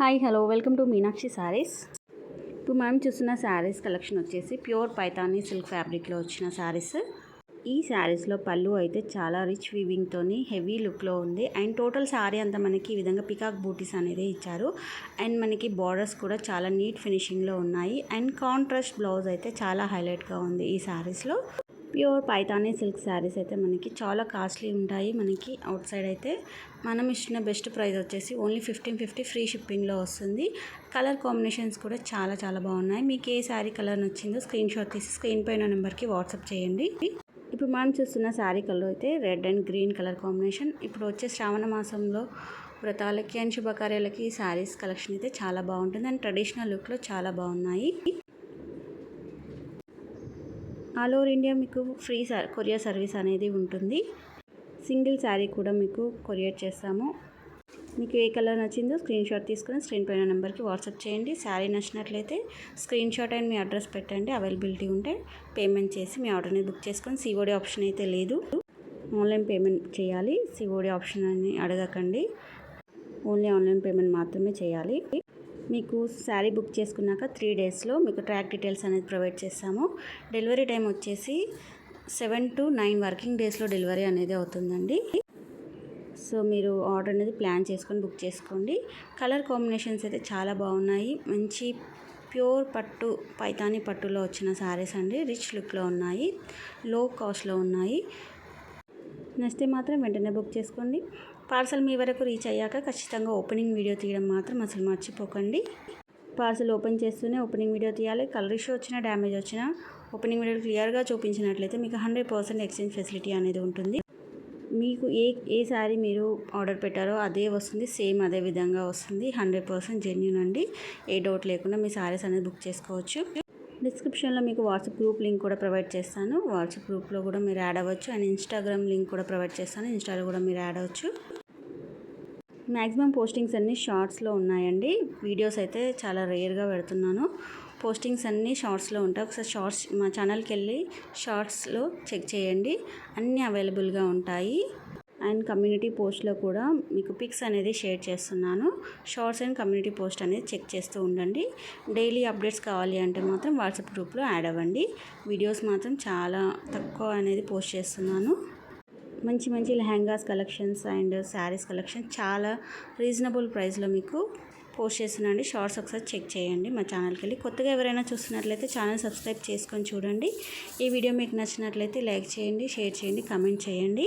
Hi hello welcome to Meenakshi sarees ఇప్పుడు మనం చూస్తున్న శారీస్ కలెక్షన్ వచ్చేసి ప్యూర్ పైతానీ సిల్క్ ఫ్యాబ్రిక్లో వచ్చిన శారీస్ ఈ శారీస్లో పళ్ళు అయితే చాలా రిచ్ వీవింగ్తోని హెవీ లుక్లో ఉంది. అండ్ టోటల్ శారీ అంతా మనకి ఈ విధంగా పికాక్ బూటీస్ అనేది ఇచ్చారు. అండ్ మనకి బార్డర్స్ కూడా చాలా నీట్ ఫినిషింగ్లో ఉన్నాయి. అండ్ కాంట్రాస్ట్ బ్లౌజ్ అయితే చాలా హైలైట్గా ఉంది ఈ శారీస్లో ప్యూర్ పైతానీ సిల్క్ శారీస్ అయితే మనకి చాలా కాస్ట్లీ ఉంటాయి మనకి అవుట్ సైడ్ అయితే. మనం ఇచ్చిన బెస్ట్ ప్రైస్ వచ్చేసి ఓన్లీ ఫిఫ్టీన్ ఫిఫ్టీ ఫ్రీ షిప్పింగ్లో వస్తుంది. కలర్ కాంబినేషన్స్ కూడా చాలా చాలా బాగున్నాయి. మీకు ఏ శారీ కలర్ నచ్చిందో స్క్రీన్ షాట్ తీసి స్క్రీన్ పైన నెంబర్కి వాట్సాప్ చేయండి. ఇప్పుడు మనం చూస్తున్న శారీ కలర్ అయితే red and green colour combination. ఇప్పుడు వచ్చే శ్రావణ మాసంలో వ్రతాలకి అండ్ శుభకార్యాలకి శారీస్ కలెక్షన్ అయితే చాలా బాగుంటుంది. అండ్ ట్రెడిషనల్ లుక్లో చాలా బాగున్నాయి. ఆల్ ఓవర్ ఇండియా మీకు ఫ్రీ కొరియర్ సర్వీస్ అనేది ఉంటుంది. సింగిల్ శారీ కూడా మీకు కొరియర్ చేస్తాము. మీకు ఏ కలర్ నచ్చిందో స్క్రీన్ షాట్ తీసుకుని స్క్రీన్ పైన నెంబర్కి వాట్సాప్ చేయండి. శారీ నచ్చినట్లయితే స్క్రీన్ షాట్ అండ్ మీ అడ్రస్ పెట్టండి. అవైలబిలిటీ ఉంటే పేమెంట్ చేసి మీ ఆర్డర్ని బుక్ చేసుకొని సిఓడి ఆప్షన్ అయితే లేదు. ఆన్లైన్ పేమెంట్ చేయాలి. సిఓడి ఆప్షన్ అని అడగకండి. ఓన్లీ ఆన్లైన్ పేమెంట్ మాత్రమే చేయాలి. మీకు శారీ బుక్ చేసుకున్నాక త్రీ డేస్లో మీకు ట్రాక్ డీటెయిల్స్ అనేది ప్రొవైడ్ చేస్తాము. డెలివరీ టైం వచ్చేసి సెవెన్ టు నైన్ వర్కింగ్ డేస్లో డెలివరీ అనేది అవుతుందండి. సో మీరు ఆర్డర్ అనేది ప్లాన్ చేసుకొని బుక్ చేసుకోండి. కలర్ కాంబినేషన్స్ అయితే చాలా బాగున్నాయి. మంచి ప్యూర్ పట్టు పైతానీ పట్టులో వచ్చిన శారీస్ అండి. రిచ్ లుక్లో ఉన్నాయి. లో కాస్ట్లో ఉన్నాయి. నచ్చితే మాత్రం వెంటనే బుక్ చేసుకోండి. పార్సల్ మీ వరకు రీచ్ అయ్యాక ఖచ్చితంగా ఓపెనింగ్ వీడియో తీయడం మాత్రం అసలు మర్చిపోకండి. పార్సల్ ఓపెన్ చేస్తూనే ఓపెనింగ్ వీడియో తీయాలి. కలర్ ఇష్యూ వచ్చినా డ్యామేజ్ వచ్చినా ఓపెనింగ్ వీడియో క్లియర్గా చూపించినట్లయితే మీకు హండ్రెడ్ పర్సెంట్ ఎక్స్చేంజ్ ఫెసిలిటీ అనేది ఉంటుంది. మీకు ఏ ఏ శారీ మీరు ఆర్డర్ పెట్టారో అదే వస్తుంది. సేమ్ అదే విధంగా వస్తుంది. హండ్రెడ్ పర్సెంట్ జెన్యున్ అండి. ఏ డౌట్ లేకుండా మీ శారీస్ అనేది బుక్ చేసుకోవచ్చు. డిస్క్రిప్షన్లో మీకు వాట్సాప్ గ్రూప్ లింక్ కూడా ప్రొవైడ్ చేస్తాను. వాట్సాప్ గ్రూప్లో కూడా మీరు యాడ్ అవ్వచ్చు. అండ్ ఇన్స్టాగ్రామ్ లింక్ కూడా ప్రొవైడ్ చేస్తాను. ఇన్స్టాలో కూడా మీరు యాడ్ అవ్వచ్చు. మ్యాక్సిమం పోస్టింగ్స్ అన్నీ షార్ట్స్లో ఉన్నాయండి. వీడియోస్ అయితే చాలా రేర్గా పెడుతున్నాను. పోస్టింగ్స్ అన్నీ షార్ట్స్లో ఉంటాయి. ఒకసారి షార్ట్స్ మా ఛానల్కి వెళ్ళి షార్ట్స్లో చెక్ చేయండి. అన్నీ అవైలబుల్గా ఉంటాయి. అండ్ కమ్యూనిటీ పోస్ట్లో కూడా మీకు పిక్స్ అనేది షేర్ చేస్తున్నాను. షార్ట్స్ అండ్ కమ్యూనిటీ పోస్ట్ అనేది చెక్ చేస్తూ ఉండండి. డైలీ అప్డేట్స్ కావాలి అంటే మాత్రం వాట్సాప్ గ్రూప్లో యాడ్ అవ్వండి. వీడియోస్ మాత్రం చాలా తక్కువ అనేది పోస్ట్ చేస్తున్నాను. మంచి మంచి lehengas collections and saris collection చాలా రీజనబుల్ ప్రైస్లో మీకు పోస్ట్ చేస్తున్నాండి షార్ట్స్ ఒకసారి చెక్ చేయండి. మా ఛానల్కి వెళ్ళి కొత్తగా ఎవరైనా చూస్తున్నట్లయితే ఛానల్ సబ్స్క్రైబ్ చేసుకొని చూడండి. ఈ వీడియో మీకు నచ్చినట్లయితే లైక్ చేయండి షేర్ చేయండి కమెంట్ చేయండి.